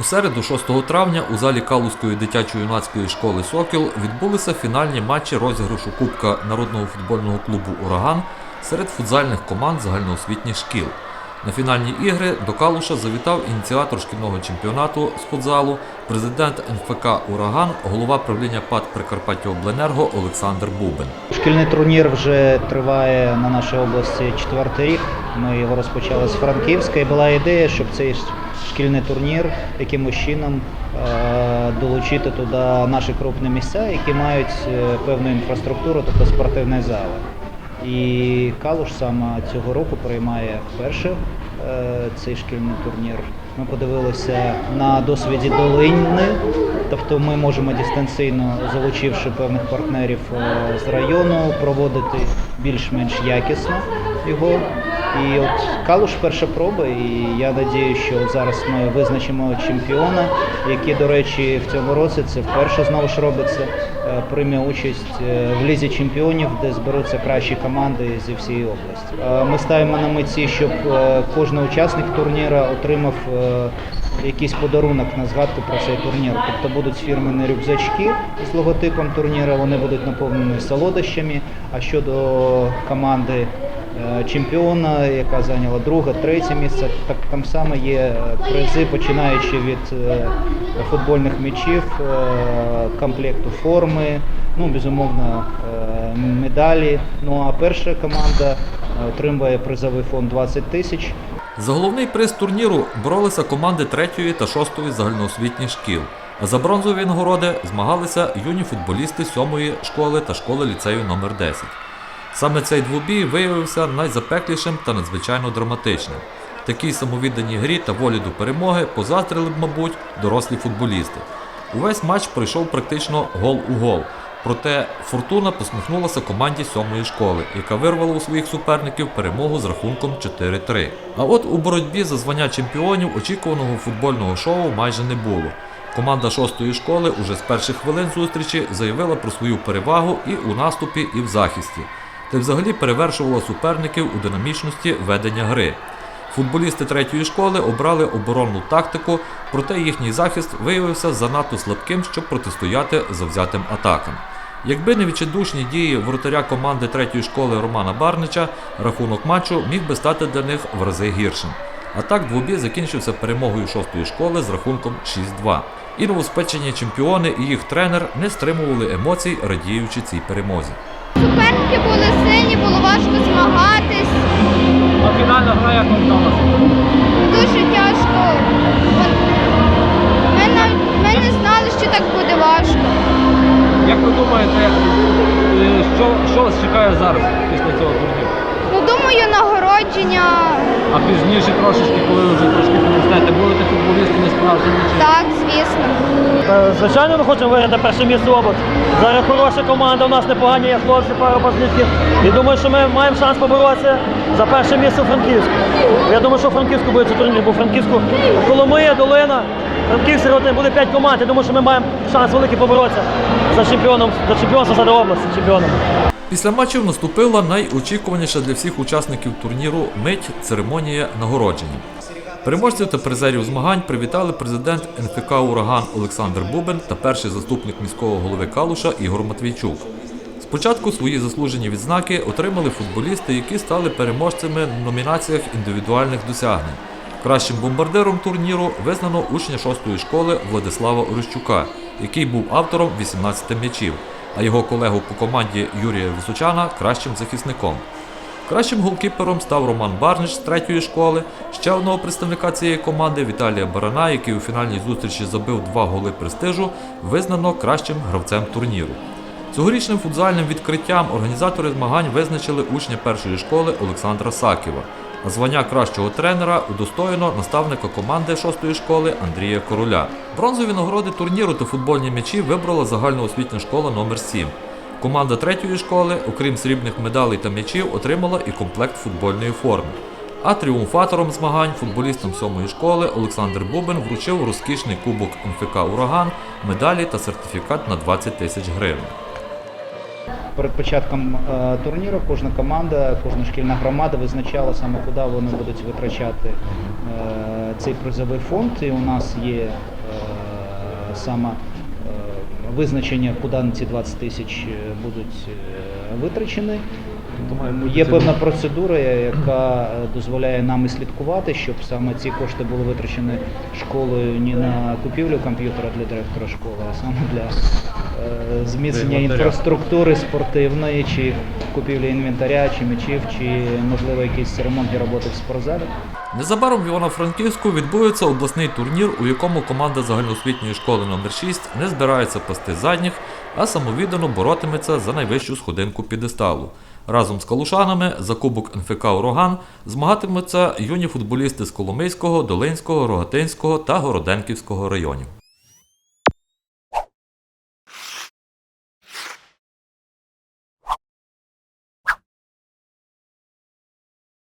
У середу, 6 травня, у залі Калузької дитячо-юнацької школи Сокіл відбулися фінальні матчі розіграшу Кубка народного футбольного клубу Ураган серед футзальних команд загальноосвітніх шкіл. На фінальні ігри до Калуша завітав ініціатор шкільного чемпіонату з футзалу, президент НФК Ураган, голова правління ПАД Прикарпаття Обленерго Олександр Бубен. Шкільний турнір вже триває на нашій області четвертий рік. Ми його розпочали з Франківська і була ідея, щоб цей шкільний турнір якимось чином е, долучити туди наші крупні місця, які мають е, певну інфраструктуру, тобто спортивні зали. І Калуш саме цього року приймає вперше е, цей шкільний турнір. Ми подивилися на досвіді Долини, тобто ми можемо дистанційно, залучивши певних партнерів е, з району, проводити більш-менш якісно його. І от Калуш перша проба, і я надію, що зараз ми визначимо чемпіона, який, до речі, в цьому році це вперше знову ж робиться. Е, Прийме участь е, в лізі чемпіонів, де зберуться кращі команди зі всієї області. Е, Ми ставимо на меті, щоб кожен учасник турніру отримав якийсь подарунок на згадку про цей турнір. Тобто будуть фірмені рюкзачки з логотипом турніру, вони будуть наповнені солодощами. А щодо команди е, чемпіона, яка зайняла друге, третє місце, так там само є е, призи, починаючи від е, футбольних м'ячів, комплекту форми, ну безумовно медалі. Ну а перша команда отримує призовий фонд 20 тисяч. За головний приз турніру боролися команди 3 та 6 загальноосвітніх шкіл. А за бронзові нагороди змагалися юні футболісти 7 школи та школи ліцею номер 10 Саме цей двобій виявився найзапеклішим та надзвичайно драматичним. Такій самовідданій грі та волі до перемоги позаздрили б, мабуть, дорослі футболісти. Увесь матч пройшов практично гол у гол. Проте фортуна посміхнулася команді сьомої школи, яка вирвала у своїх суперників перемогу з рахунком 4-3. А от у боротьбі за звання чемпіонів очікуваного футбольного шоу майже не було. Команда шостої школи уже з перших хвилин зустрічі заявила про свою перевагу і у наступі, і в захисті, та й взагалі перевершувала суперників у динамічності ведення гри. Футболісти третьої школи обрали оборонну тактику, проте їхній захист виявився занадто слабким, щоб протистояти завзятим атакам. Якби не відчайдушні дії воротаря команди третьої школи Романа Барнича, рахунок матчу міг би стати для них в рази гіршим. А так двобій закінчився перемогою шостої школи з рахунком 6-2. І новоспечені чемпіони і їх тренер не стримували емоцій, радіючи цій перемозі. Суперники були сильні, змагатись. Фінальна гра як вам? Дуже тяжко. Ми, ми не знали, що так буде важко. Як ви думаєте, е, що, що вас чекає зараз після цього турніру? Думаю, нагородження. А пізніше трошечки, коли вже трошки підростете, будете футболістами справжніми чи Так, звісно. Та, Звичайно, ми хочемо виграти перше місце в області. Зараз хороша команда, у нас непогані є хлопці, пара базлітків. І думаю, що ми маємо шанс поборотися за перше місце у Франківську. Я думаю, що у Франківську буде цей турнір, бо у Франківську Коломия, Долина, Франківськ, Сиротин буде 5 команд. Я думаю, що ми маємо шанс великий поборотися за чемпіоном, за чемпіонство за області, чемпіоном. Після матчів наступила найочікуваніша для всіх учасників турніру мить церемонія нагородження. Переможців та призерів змагань привітали президент НФК Ураган Олександр Бубен та перший заступник міського голови Калуша Ігор Матвійчук. Спочатку свої заслужені відзнаки отримали футболісти, які стали переможцями в номінаціях індивідуальних досягнень. Кращим бомбардиром турніру визнано учня шостої школи Владислава Орищука, який був автором 18 м'ячів, а його колегу по команді Юрія Височана кращим захисником. Кращим голкіпером став Роман Барнич з третьої школи. Ще одного представника цієї команди Віталія Барана, який у фінальній зустрічі забив два голи престижу, визнано кращим гравцем турніру. Цьогорічним футзальним відкриттям організатори змагань визначили учня першої школи Олександра Саківа, звання кращого тренера удостоєно наставника команди шостої школи Андрія Короля. Бронзові нагороди турніру та футбольні м'ячі вибрала загальноосвітня школа номер 7 Команда третьої школи, окрім срібних медалей та м'ячів, отримала і комплект футбольної форми. А тріумфатором змагань футболістам сьомої школи Олександр Бубен вручив розкішний кубок НФК Ураган, медалі та сертифікат на 20 тисяч гривень. Перед початком е, турніру кожна команда, кожна шкільна громада визначала саме куди вони будуть витрачати е, цей призовий фонд. І у нас є е, саме визначення, куди ці 20 тисяч будуть витрачені. Є певна процедура, яка дозволяє нам і слідкувати, щоб саме ці кошти були витрачені школою не на купівлю комп'ютера для директора школи, а саме для зміцнення інфраструктури спортивної, чи купівлі інвентаря, чи м'ячів, чи можливо якісь ремонтні роботи в спортзалі. Незабаром в Івано-Франківську відбудеться обласний турнір, у якому команда загальноосвітньої школи номер 6 не збирається пасти задніх, а самовіддано боротиметься за найвищу сходинку підесталу. Разом з калушанами за кубок НФК Ураган змагатимуться юні футболісти з Коломийського, Долинського, Рогатинського та Городенківського районів.